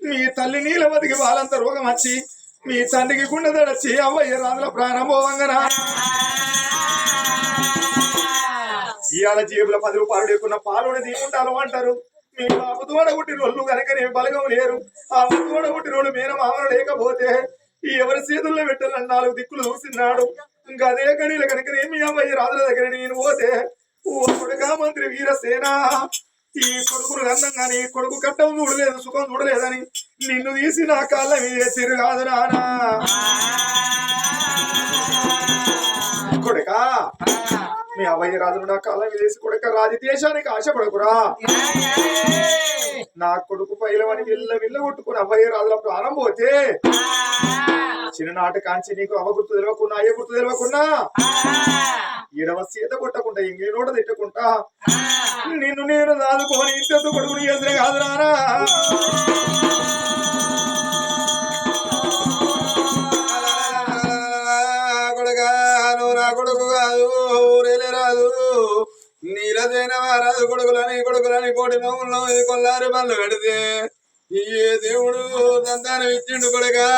మీ తల్లి నీలవతికి వాళ్ళంత రోగం వచ్చి మీ తండ్రికి గుండె దడచి అవ్వయ్య రాజుల ప్రారంభంగా ఇవాళ జేబుల పది రూపాయలు లేకున్న పాలుని తీసుకుంటాను అంటారు. మీ బాబు తోడగుట్టిన వాళ్ళు కనుక నేను బలగం లేరు. ఆ తోడగుట్టిన వాళ్ళు మేన మామలు లేకపోతే ఈ ఎవరి చేతుల్లో పెట్టాలని నాలుగు దిక్కులు చూసినాడు ఇంకా అదే గడిలో కనుక మీ అమ్మాయి రాజుల దగ్గర నేను పోతే ఓ కొడుగా మంత్రి వీరసేన ఈ కొడుకును గంధం కానీ కొడుకు కట్టం చూడలేదు సుఖం చూడలేదని నిన్ను తీసి నా కాళ్ళ మీద తిరగాదు నానా. కొడుకా. మీ అవయ్య రాజును నా కాలం మీద వేసి కొడుక రాజదేశానికి ఆశపడకురా. నా కొడుకు పైలవని విల్ల విల్ల కొట్టుకుని అవయ్య రాజుల ప్రాణం పోతే చిన్ననాటి కాంచి నీకు అవ గుర్తు తెలియకుండా అయ్య గుర్తు తెలియకుండా ఈడవ సీత కొట్టకుండా ఇంకే నోట తిట్టకుండా నిన్ను నేను దాదుకోని ఇంత కొడుకుని ఎదురు కాదు రారా నీలదైన రాదు కొడుకులని కొడుకులని కోటి నవ్వుల్లో ఇది కొల్లారి పనులు పెడితే ఈ దేవుడు సంతానం ఇచ్చిండు కొడుకా?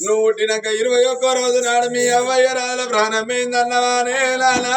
నువ్వు పుట్టినాక ఇరవై ఒక్క రోజు నాడు మీ అవ్వయ్య రాజుల ప్రాణమైందన్నవా లాలా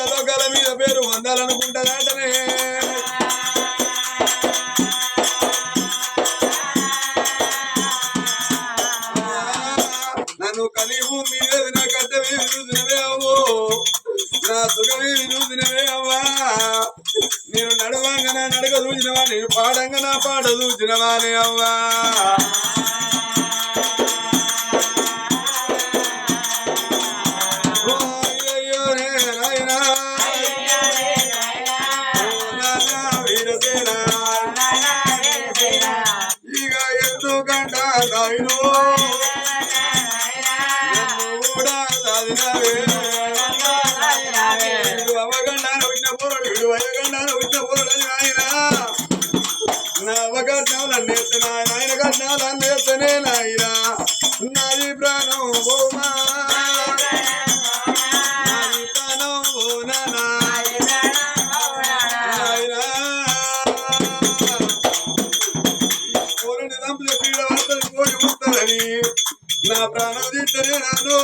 ఊళ్ళలో గల మీద పేరు వందాలనుకుంటారటనే ప్రాణం తిట్టనే నాను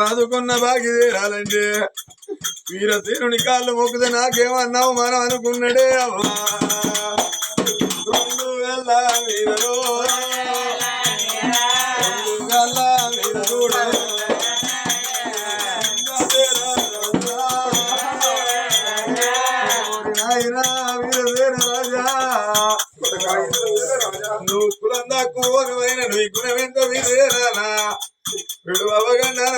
నా చదువుకున్న బాకి తీరాలండి వీరసేనుని కాళ్ళు మొక్కుతే నాకేమన్నావు? మనం అనుకున్నాడే అవ్వా. నువ్వు కులం దాక్కువైన నీ గుణమెంత వీరేనా విడు అవగండాన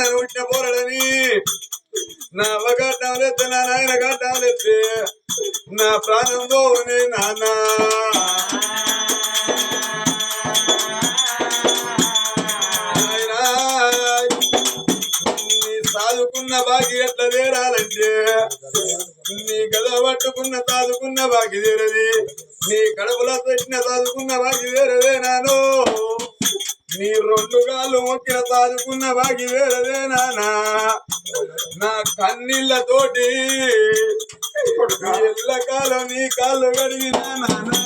నన్ను వీడు అయ్యగండాన పుట్టిన పోరడని నా అవగడ్డాలెత్తే నా నాయన గడ్డాలెత్తే నా ప్రాణం పోవనే నాన్న. సాదుకున్న బాకి ఎట్లా తేరాలంటే నీ గద పట్టుకున్న సాదుకున్న బాకి తీరది నీ కడుపులో పెట్టిన సాదుకున్న బాకి తేరదే నాను. నీ రెండు కాళ్ళు మొక్కిన సాదుకున్న బాకి వేరదే నానా. నా కన్నీళ్ళతోటి ఎల్ల కాలం నీ కాళ్ళు కడిగిన నానా.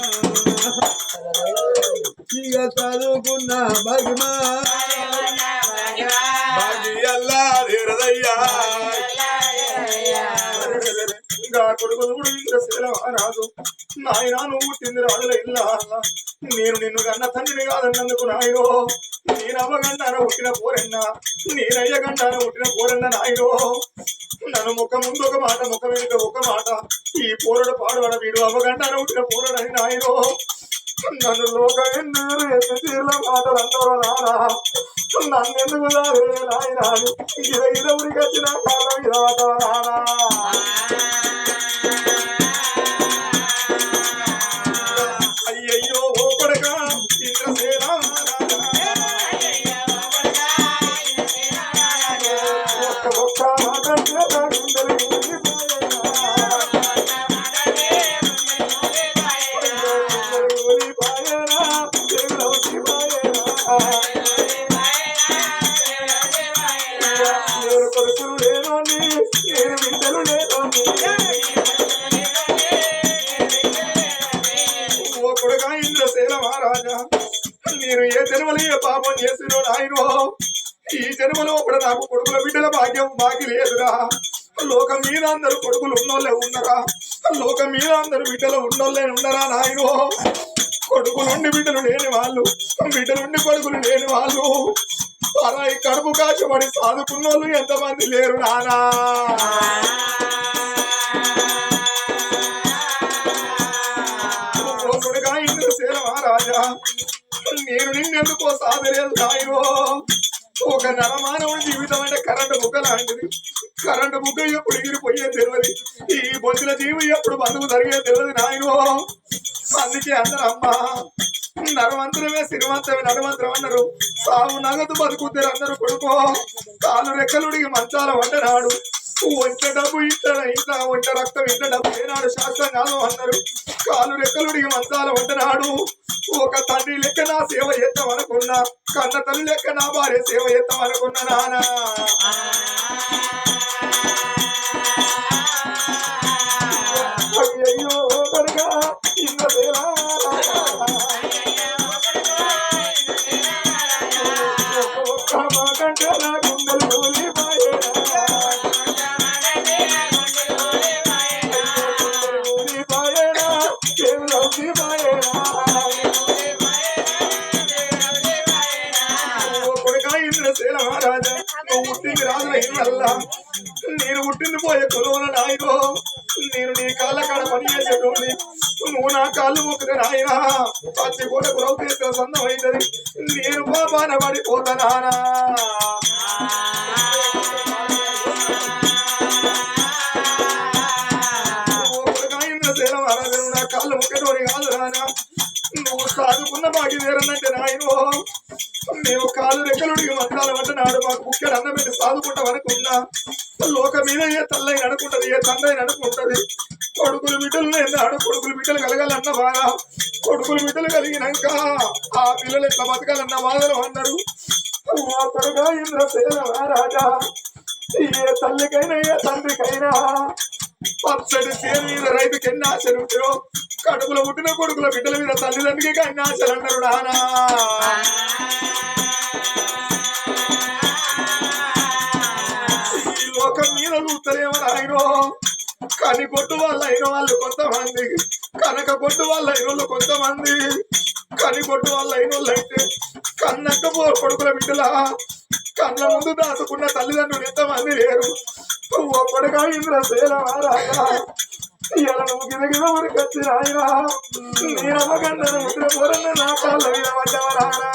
ఇక చదువుకున్న భగమా తీరదయ్యా ఇంకా కొడుకు చూడు ఇంద్రశీల రాజు నాయన నువ్వు పుట్టింది రాదులే ఇల్లా. నేను నిన్ను కన్న తండ్రిని కాదన్నందుకు నాయో నేను అవ్వగంటాన పుట్టిన పోరన్నా నేనయ్య గంటాన పుట్టిన పోరన్న నాయో నన్ను ముఖం ముందు ఒక మాట ముఖం వెనుక ఒక మాట. ఈ పోరడు పాడువాడ వీడు అవ్వగంటాన పుట్టిన పోరడని నాయో నన్ను లోక ఎందుకు ఎన్ని మాటలు అన్నవరా నానా. నన్ను ఎందుకు రాలే నాయన? అని ఇద ఇద ఉరికొచ్చిన కాలం ఇదవతవ నానా ఇంద్రసేన మహారాజా. నేను ఏ జన్మలో ఏ పాపం చేసినో నాయనో ఈ జన్మలో కూడా నాకు కొడుకుల బిడ్డల భాగ్యం బాగి లేదురా. లోకం మీద అందరు కొడుకులు ఉన్నోళ్ళే ఉన్నరా. లోకం మీద అందరు బిడ్డలు ఉన్నోళ్ళే ఉండరా నాయనో. కొడుకులుండి బిడ్డలు లేని వాళ్ళు బిడ్డలుండి కొడుకులు లేని వాళ్ళు. అలా ఈ కడుపు కాచబడి సాదుకున్న వాళ్ళు ఎంతమంది లేరు నానా. రాజా. నేను నిన్నెందుకో సాధలేదు నాయనో. ఒక నరమానవుడి జీవితం అంటే కరెంటు బుగ్గ లాంటిది. కరెంటు బుగ్గ ఎప్పుడు ఎగిరిపోయే తెలియదు. ఈ బొద్దుల జీవి ఎప్పుడు బంధువు జరిగే తెలియదు నాయనో. అందుకే అందరు అమ్మా నరవంతరమే సిరివంతమే నడవంతరం అన్నారు. సాగు నగదు బతుకుతారు అందరూ కొడుకో. కాలు రెక్కలుడికి మంచాల వంటనాడు ఒంట డబ్బు ఇంట ఇంత రక్తం ఇంట డబ్బు ఏనాడు శాస్త్రం కాదు అన్నారు కాలు రెక్కలుడికి మంచాల వంటనాడు ఒక తండ్రి లెక్క నా సేవ చేద్దామనుకున్నా కన్న తల్లి లెక్క నా భార్య సేవ చేద్దామనుకున్నా నానా. రాజుల నేను పుట్టింది పోయే కొలువున నాయో నేను నీ కాళ్ళ కాడ పని చేసేటోని నువ్వు నా కాళ్ళు మొక్కుతే నాయనా. పచ్చి కూడా గురవు చేసిన సొంతం అవుతుంది నేను పాపాన పడిపోతానా సాదుకున్న బాకి వేరనంటే నాయనో? మేము కాలు రెక్కలుడికి మంత్రాల వంట నాడు మాకు ముఖ్య అన్నం పెట్టి సాదుకుంటాం అనుకున్నా లోక మీద ఏ తల్లై అనుకుంటది ఏ తండ్రి అనుకుంటది కొడుకులు బిడ్డలు ఎన్నాడు కొడుకులు బిడ్డలు కలగాలన్న బాధ. కొడుకులు బిడ్డలు కలిగినాక ఆ పిల్లలు ఎట్లా బతకాలన్న బాధలు అన్నారు ఓ కొడుగా రాజా ఏ తల్లికైనా ఏ తండ్రికైనా పచ్చడి చేను మీద రైతుకి ఎన్ని ఆశలు ఉంటాయో. కడుపులో పుట్టిన కొడుకుల బిడ్డల మీద తల్లిదండ్రులకి ఎన్ని ఆశలు అంటారు నానా? ఈ లోకం మీద చూస్తలేమో నాయనో కని కొట్టు వాళ్ళు అయిన వాళ్ళు కొంతమంది. కనక కొట్టు వాళ్ళు అయిన వాళ్ళు కొంతమంది. కని కొట్టు వాళ్ళు అయిన వాళ్ళు అయితే కన్నక్క కొడుకుల బిడ్డల. కళ్ళ ముందు దాచుకున్న తల్లిదండ్రులు ఎంతమంది లేరు? ఒక్కడిగా ఇంద్ర సేల ఇలా నువ్వు గిద గిద ఊరికి వచ్చి రాయిరా నేను అమ్మగండను ముద్ర పోరన్న నా కాళ్ళ మీద పడ్డవరారా.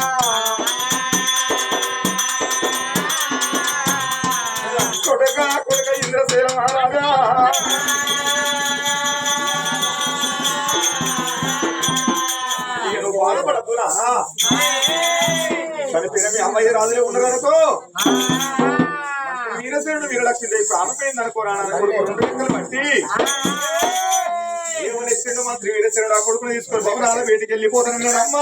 రాజులే ఉన్నారు అనుకో. వీరసేనుడు వీరలక్ష్మి ప్రాణమైంది రెండు రెక్కలు బట్టి ఏమని ఇచ్చిండు మంత్రి వీరసేనుడు ఆ కొడుకుని తీసుకొని భవనాల వేటికి వెళ్ళిపోతానన్నాడు అమ్మ.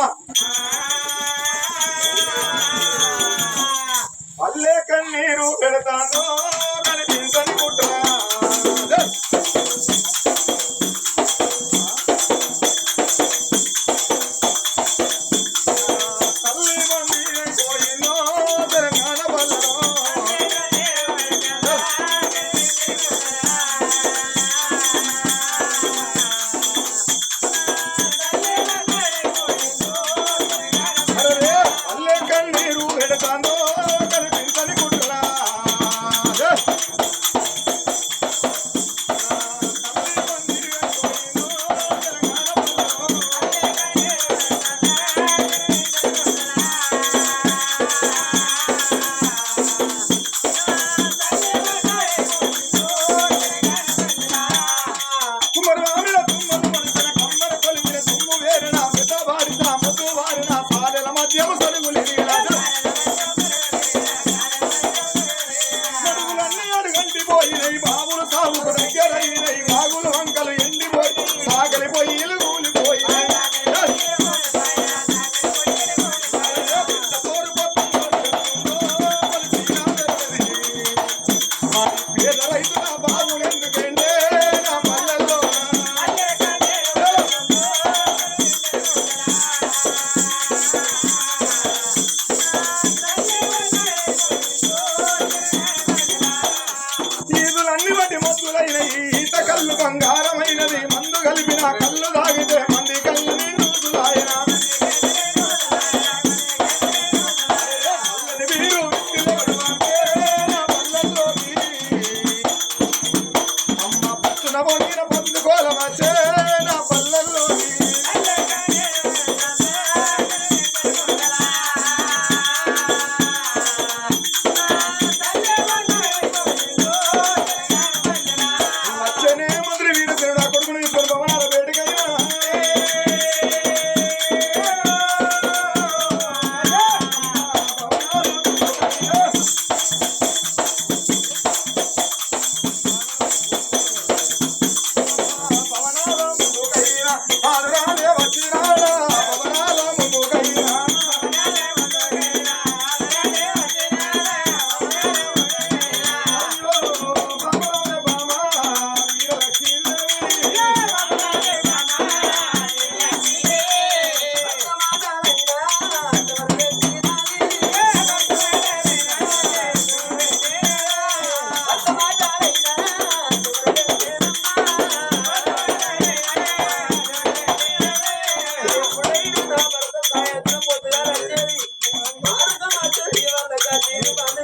you.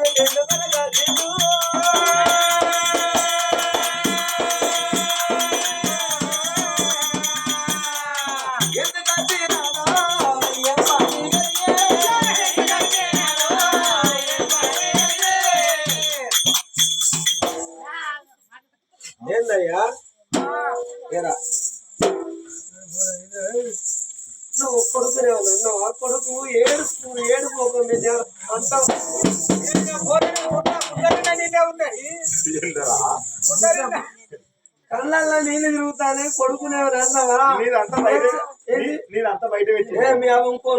కళ్ళల్లో నీళ్ళు తిరుగుతానే కొడుకునే అన్నావా నీదంతా బయట నీదంతా బయట పెట్టి ఏ మీ అవ్వ ఇంకో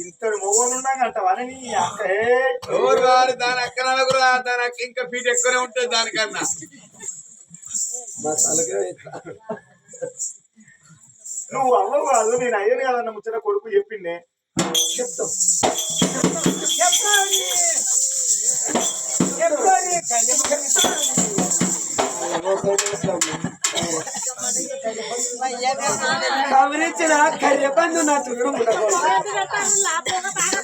ఇంతటి మొగోనున్నాక అంటావా నీ అక్క? ఏ? ఎవరు రాని దాని అక్కడ నలుగురా దాని అక్క ఇంకా ఫీట్ ఎక్కువనే ఉంటుంది దానికన్నా. మా తలకే ఇట్లా. నువ్వు అవ్వవు కాదు నేను అయ్యను కాదన్న ముచ్చట కొడుకు చెప్పిండే. చెప్తాం. కవరించిన కర్రె పండు నా చుట్టూ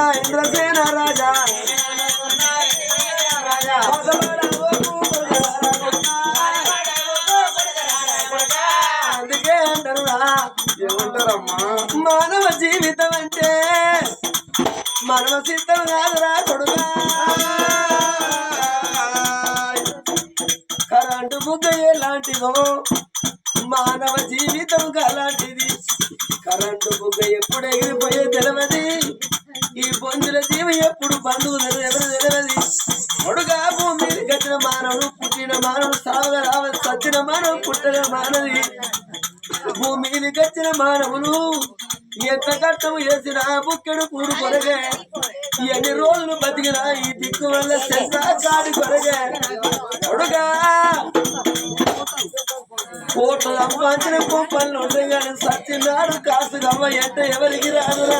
అనుకున్న ఇంద్రసేన రాజా. అందుకే అంటారు ఏమంటారమ్మా? మానవ జీవితం అంటే మానవ సిద్ధం కాదురా కొడుగా కరెంటు బుగ్గ ఎలాంటిదో మానవ జీవితం అలాంటిది కరెంటు బుగ్గ ఎప్పుడు ఎగిరిపోయే తెలియదు ఈ పొందుల జీవ ఎప్పుడు బంధువులు ఎవరు తెలియదు కొడుగా భూమి గట్టిన మానవుడు పుట్టిన మానవుడు సాగ రావ సచ్చిన మానవుడు పుట్టిన మానవి. భూమిని గచ్చిన మానవులు ఎంత కష్టం చేసిన బుక్కెడు కూడు కొరగే ఎన్ని రోజులు బతికినా ఈ దిక్కు వల్ల సెంటా కాడి కొరగే కొడుగా కోట్లు సంపాదించిన కుప్పలు ఉండే కానీ సత్యనాడు కాసు గవ్వ ఎంత ఎవరికి రాదురా?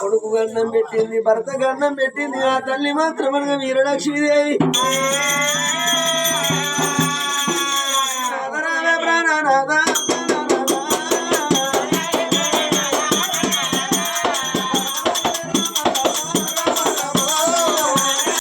కొడుకు గండం పెట్టింది భర్త గండం పెట్టింది ఆ తల్లి మాత్రం అనగా వీరలక్ష్మీదేవి. ప్రాణనాథ.